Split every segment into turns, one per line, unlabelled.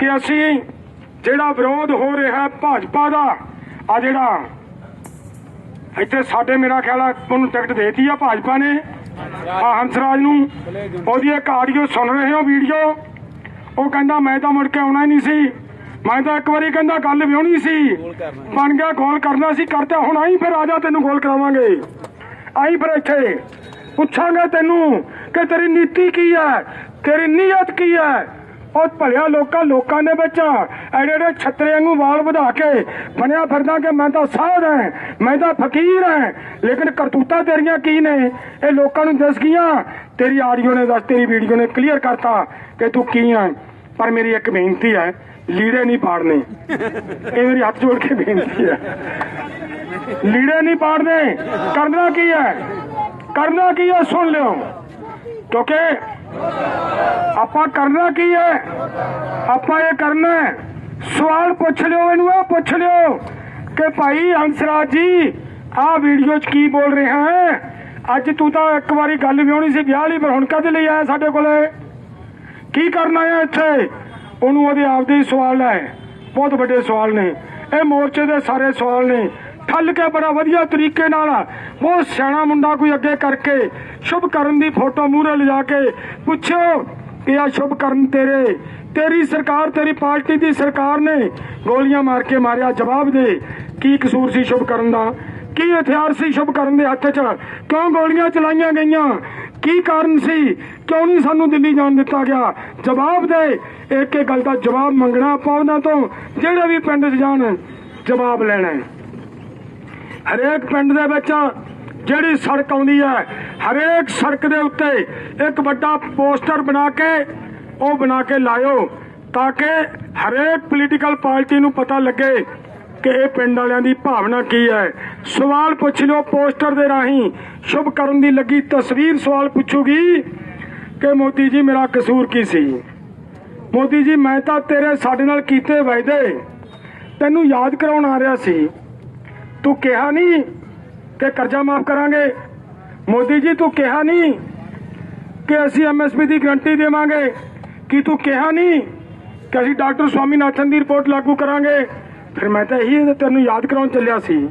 ਕਿ ਅਸੀਂ ਜਿਹੜਾ ਵਿਰੋਧ ਹੋ ਰਿਹਾ ਭਾਜਪਾ ਦਾ ਆ ਜਿਹੜਾ ਇੱਥੇ ਸਾਡੇ ਮੇਰਾ ਖਿਆਲ ਆ, ਉਹਨੂੰ ਟਿਕਟ ਦੇਤੀ ਆ ਭਾਜਪਾ ਨੇ ਆ ਹੰਸਰਾਜ ਨੂੰ। ਉਹਦੀ ਇੱਕ ਆਡੀਓ ਸੁਣ ਰਹੇ ਹੋ, ਵੀਡੀਓ। ਉਹ ਕਹਿੰਦਾ, ਮੈਂ ਤਾਂ ਮੁੜ ਕੇ ਆਉਣਾ ਹੀ ਨਹੀਂ ਸੀ। ਮੈਂ ਤਾਂ ਇੱਕ ਵਾਰੀ ਕਹਿੰਦਾ, ਗੱਲ ਵਿਆਹਣੀ ਸੀ। ਬਣ ਗਿਆ, ਗੋਲ ਕਰਨਾ ਸੀ ਕਰਤਾ ਹੁਣ ਆਈ, ਫਿਰ ਆ ਜਾ, ਤੈਨੂੰ ਗੋਲ ਕਰਾਵਾਂਗੇ। ਆਈ ਫਿਰ ਇੱਥੇ। ਪੁੱਛਾਂਗੇ ਤੈਨੂੰ ਕਿ ਤੇਰੀ ਨੀਤੀ ਕੀ ਹੈ? ਤੇਰੀ ਨੀਅਤ ਕੀ ਹੈ? ਉਹ ਭਲਿਆ ਲੋਕਾਂ ਲੋਕਾਂ ਦੇ ਵਿੱਚ ਐਡੇ ਐਡੇ ਛੱਤਰੇ ਵਾਂਗੂ ਵਾਲ ਵਧਾ ਕੇ ਬਣਿਆ ਫਿਰਦਾ ਕਿ ਮੈਂ ਤਾਂ ਸਾਧ ਹਾਂ, ਮੈਂ ਤਾਂ ਫਕੀਰ ਹਾਂ, ਲੇਕਿਨ ਕਰਤੂਤਾਂ ਤੇਰੀਆਂ ਕੀ ਨੇ? ਇਹ ਲੋਕਾਂ ਨੂੰ ਦੱਸ ਗਈਆਂ, ਤੇਰੀ ਆਡੀਓ ਨੇ ਦੱਸ, ਤੇਰੀ ਵੀਡੀਓ ਨੇ ਕਲੀਅਰ ਕਰਤਾ ਕਿ ਤੂੰ ਕੀ ਹੈ ਪਰ ਮੇਰੀ ਇੱਕ ਬੇਨਤੀ ਹੈ, ਲੀੜੇ ਨਹੀਂ ਪਾੜਨੇ। ਇਹ ਮੇਰੀ ਹੱਥ ਜੋੜ ਕੇ ਬੇਨਤੀ ਹੈ। ਲੀੜੇ ਨਹੀਂ ਪਾੜਨੇ। ਕਰਨਾ ਕੀ ਹੈ? ਕਰਨਾ ਕੀ ਹੈ? ਸੁਣ ਲਿਓ। ਕਿਉਂਕਿ ਆਪਾਂ ਕਰਨਾ ਕੀ ਹੈ? ਆਪਾਂ ਇਹ ਕਰਨਾ ਹੈ। ਸਵਾਲ ਪੁੱਛ ਲਿਓ ਇਹਨੂੰ, ਇਹ ਪੁੱਛ ਲਿਓ ਕਿ ਭਾਈ ਹੰਸਰਾਜ ਜੀ, ਆਹ ਵੀਡੀਓ 'ਚ ਕੀ ਬੋਲ ਰਿਹਾ ਹੈ? ਅੱਜ ਤੂੰ ਤਾਂ ਇੱਕ ਵਾਰੀ ਗੱਲ ਵੀ ਸੀ ਵਿਆਹ ਲਈ, ਪਰ ਹੁਣ ਕਦੇ ਲਈ ਆਇਆ ਸਾਡੇ ਕੋਲੇ? ਕੀ ਕਰਨਾ ਹੈ ਇੱਥੇ? ਉਹਨੂੰ ਉਹਦੇ ਆਪਦੇ ਹੀ ਸਵਾਲ ਹੈ ਬਹੁਤ ਵੱਡੇ ਸਵਾਲ ਨੇ। ਇਹ ਮੋਰਚੇ ਦੇ ਸਾਰੇ ਸਵਾਲ ਨੇ। ਠੱਲ ਕੇ ਬੜਾ ਵਧੀਆ ਤਰੀਕੇ ਨਾਲ ਬਹੁਤ ਸਿਆਣਾ ਮੁੰਡਾ ਕੋਈ ਅੱਗੇ ਕਰਕੇ ਸ਼ੁਭ ਕਰਨ ਦੀ ਫੋਟੋ ਮੂਹਰੇ ਲਿਜਾ ਕੇ ਪੁੱਛਿਓ। ਕਿ ਆ ਸ਼ੁਭ ਕਰਨ ਤੇਰੀ। ਸਰਕਾਰ, ਤੇਰੀ ਪਾਰਟੀ ਦੀ ਸਰਕਾਰ ਨੇ ਗੋਲੀਆਂ ਮਾਰ ਕੇ ਮਾਰਿਆ। ਜਵਾਬ ਦੇ, ਕੀ ਕਸੂਰ ਸੀ ਸ਼ੁਭ ਕਰਨ ਦਾ? ਕੀ ਹਥਿਆਰ ਸੀ ਸ਼ੁਭ ਕਰਨ ਦੇ ਹੱਥ 'ਚ? ਕਿਉਂ ਗੋਲੀਆਂ ਚਲਾਈਆਂ ਗਈਆਂ? ਕੀ ਕਾਰਨ ਸੀ? ਕਿਉਂ ਨਹੀਂ ਸਾਨੂੰ ਦਿੱਲੀ ਜਾਣ ਦਿੱਤਾ ਗਿਆ? ਜਵਾਬ ਦੇ, ਇੱਕ ਇੱਕ ਗੱਲ ਦਾ ਜਵਾਬ ਮੰਗਣਾ ਆਪਾਂ ਉਹਨਾਂ ਤੋਂ, ਜਿਹੜੇ ਵੀ ਪਿੰਡ 'ਚ ਜਾਣ, ਜਵਾਬ ਲੈਣਾ ਹਰੇਕ ਪਿੰਡ ਦੇ ਵਿੱਚ ਜਿਹੜੀ ਸੜਕ ਆਉਂਦੀ ਹੈ ਹਰੇਕ ਸੜਕ ਦੇ ਉੱਤੇ ਇੱਕ ਵੱਡਾ ਪੋਸਟਰ ਬਣਾ ਕੇ ਉਹ ਬਣਾ ਕੇ ਲਾਇਓ ਤਾਂ ਕਿ ਹਰੇਕ ਪੋਲੀਟੀਕਲ ਪਾਰਟੀ ਨੂੰ ਪਤਾ ਲੱਗੇ ਕਿ ਇਹ ਪਿੰਡ ਵਾਲਿਆਂ ਦੀ ਭਾਵਨਾ ਕੀ ਹੈ। ਸਵਾਲ ਪੁੱਛ ਲਿਓ ਪੋਸਟਰ ਦੇ ਰਾਹੀਂ। ਸ਼ੁਭ ਕਰਨ ਦੀ ਲੱਗੀ ਤਸਵੀਰ ਸਵਾਲ ਪੁੱਛੂਗੀ ਕਿ ਮੋਦੀ ਜੀ, ਮੇਰਾ ਕਸੂਰ ਕੀ ਸੀ? ਮੋਦੀ ਜੀ, ਮੈਂ ਤਾਂ ਤੇਰੇ ਸਾਡੇ ਨਾਲ ਕੀਤੇ ਵਾਅਦੇ। ਤੈਨੂੰ ਯਾਦ ਕਰਾਉਣ ਆ ਰਿਹਾ ਸੀ। ਤੂੰ ਕਿਹਾ ਨਹੀਂ ਕਿ ਕਰਜ਼ਾ ਮਾਫ ਕਰਾਂਗੇ। ਮੋਦੀ ਜੀ, ਤੂੰ ਕਿਹਾ ਨਹੀਂ ਕਿ ਅਸੀਂ ਐਮਐਸਪੀ ਦੀ ਗਰੰਟੀ ਦੇਵਾਂਗੇ? ਕਿ ਤੂੰ ਕਿਹਾ ਨਹੀਂ ਕਿ ਅਸੀਂ ਡਾਕਟਰ ਸਵਾਮੀਨਾਥਨ ਦੀ ਰਿਪੋਰਟ ਲਾਗੂ ਕਰਾਂਗੇ? ਫਿਰ ਮੈਂ ਤਾਂ ਇਹੀ ਤੈਨੂੰ ਯਾਦ ਕਰਾਉਣ ਚੱਲਿਆ ਸੀ।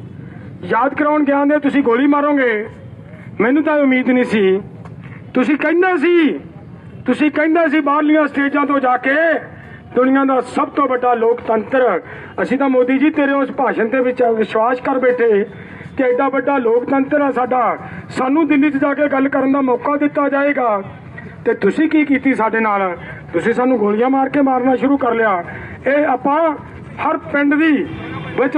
ਯਾਦ ਕਰਾਉਣ ਗਿਆ ਦੇ ਤੁਸੀਂ ਗੋਲੀ ਮਾਰੋਗੇ। ਮੈਨੂੰ ਤਾਂ ਉਮੀਦ ਨਹੀਂ ਸੀ। ਤੁਸੀਂ ਕਹਿੰਦਾ ਸੀ, ਤੁਸੀਂ ਕਹਿੰਦਾ ਸੀ ਬਾਹਰਲੀਆਂ ਸਟੇਜਾਂ ਤੋਂ ਜਾ ਕੇ ਦੁਨੀਆ ਦਾ ਸਭ ਤੋਂ ਵੱਡਾ ਲੋਕਤੰਤਰ। ਅਸੀਂ ਤਾਂ ਮੋਦੀ ਜੀ, ਤੇਰੇ ਉਸ ਭਾਸ਼ਣ ਤੇ ਵਿੱਚ ਵਿਸ਼ਵਾਸ ਕਰ ਬੈਠੇ। ਕਿ ਐਡਾ ਵੱਡਾ ਲੋਕਤੰਤਰ ਆ ਸਾਡਾ। ਸਾਨੂੰ ਦਿੱਲੀ 'ਚ ਜਾ ਕੇ ਗੱਲ ਕਰਨ ਦਾ ਮੌਕਾ ਦਿੱਤਾ ਜਾਏਗਾ। ਤੇ ਤੁਸੀਂ ਕੀ ਕੀਤੀ ਸਾਡੇ ਨਾਲ? ਤੁਸੀਂ ਸਾਨੂੰ ਗੋਲੀਆਂ ਮਾਰ ਕੇ ਮਾਰਨਾ ਸ਼ੁਰੂ ਕਰ ਲਿਆ। ਇਹ ਆਪਾਂ ਹਰ ਪਿੰਡ ਦੀ ਵਿੱਚ